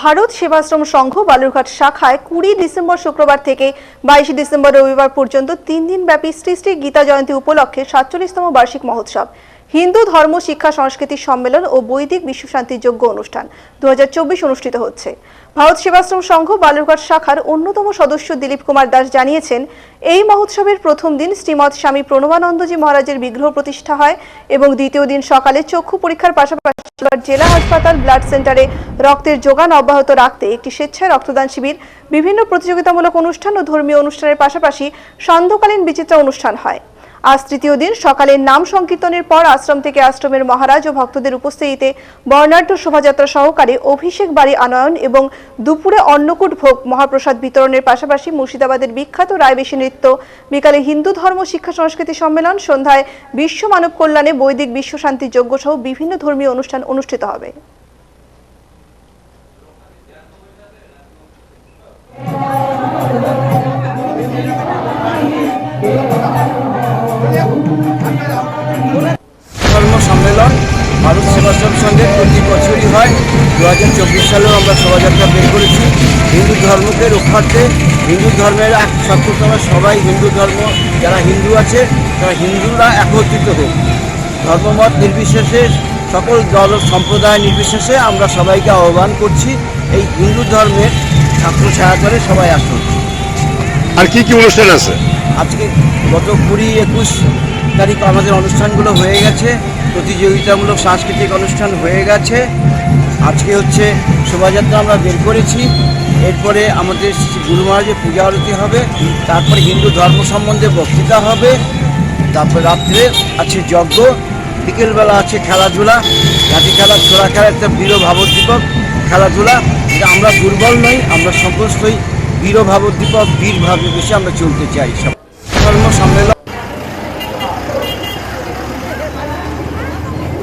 ভারত সেবাশ্রম সংঘ বালুরঘাট শাখায় কুড়ি ডিসেম্বর শুক্রবার থেকে বাইশে ডিসেম্বর রবিবার পর্যন্ত তিন দিন ব্যাপী শ্রী শ্রী গীতা জয়ন্তী উপলক্ষে সাতচল্লিশতম বার্ষিক মহোৎসব। হিন্দু ধর্ম, শিক্ষা, সংস্কৃতি সম্মেলন ও বৈদিক বিশ্বশান্তি যোগ্য অনুষ্ঠান দু হাজার চব্বিশ অনুষ্ঠিত হচ্ছে। ভারত সেবাশ্রম সংঘ, বালুরঘাট শাখার অন্যতম সদস্য দিলীপ কুমার দাস জানিয়েছেন, এই মহোৎসবের প্রথম দিন শ্রীমৎ স্বামী প্রণবানন্দজি মহারাজের বিগ্রহ প্রতিষ্ঠা হয় এবং দ্বিতীয় দিন সকালে চক্ষু পরীক্ষার পাশাপাশি জেলা হাসপাতাল ব্লাড সেন্টারে রক্তের যোগান অব্যাহত রাখতে একটি স্বেচ্ছায় রক্তদান শিবির, বিভিন্ন প্রতিযোগিতামূলক অনুষ্ঠান ও ধর্মীয় অনুষ্ঠানের পাশাপাশি সান্ধ্যকালীন বিচিত্রা অনুষ্ঠান হয়। আজ তৃতীয় দিন সকালে নাম সংকীর্তনের পর আশ্রম থেকে আশ্রমের মহারাজ ও ভক্তদের উপস্থিতিতে বর্ণাঢ্য শোভাযাত্রা সহকারে অভিষেক বাড়ি আনয়ন এবং দুপুরে অন্নকূট ভোগ মহাপ্রসাদ বিতরণের পাশাপাশি মুর্শিদাবাদের বিখ্যাত রায়বেশী নৃত্য, বিকালে হিন্দু ধর্ম শিক্ষা সংস্কৃতি সম্মেলন, সন্ধ্যায় বিশ্ব মানব কল্যাণে বৈদিক বিশ্ব শান্তি যজ্ঞ সহ বিভিন্ন ধর্মীয় অনুষ্ঠান অনুষ্ঠিত হবে। ভারত সেবাশ্রম সঙ্গে প্রতি বছরই হয়। দু হাজার চব্বিশ সালেও আমরা শোভাযাত্রা বের করেছি। হিন্দু ধর্মকে রক্ষার্থে হিন্দু ধর্মের এক সত্যতম সবাই হিন্দু ধর্ম যারা হিন্দু আছে তারা হিন্দুরা একত্রিত হোক। ধর্মমত নির্বিশেষে সকল দল সম্প্রদায় নির্বিশেষে আমরা সবাইকে আহ্বান করছি এই হিন্দু ধর্মের ছাত্র ছায়াতলে সবাই আসুন। আর কি কি অনুষ্ঠান আছে? আজকে গত কুড়ি একুশ তারিখ আমাদের অনুষ্ঠানগুলো হয়ে গেছে। প্রতিযোগিতামূলক সাংস্কৃতিক অনুষ্ঠান হয়ে গেছে। আজকে হচ্ছে শোভাযাত্রা আমরা বের করেছি। এরপরে আমাদের গুরু মহারাজের পূজা আরতি হবে, তারপরে হিন্দু ধর্ম সম্বন্ধে বক্তৃতা হবে, তারপর রাত্রে আছে যজ্ঞ, বিকেলবেলা আছে খেলাধুলা লাঠি খেলা, ছোড়া খেলা, একটা বীর ভাবোদ্দীপক খেলাধুলা আমরা দুর্বল নই, আমরা সমস্তই বীর ভাবোদ্দীপক, বীর ভাবে বেশি আমরা চলতে চাই। ধর্ম সম্মেলন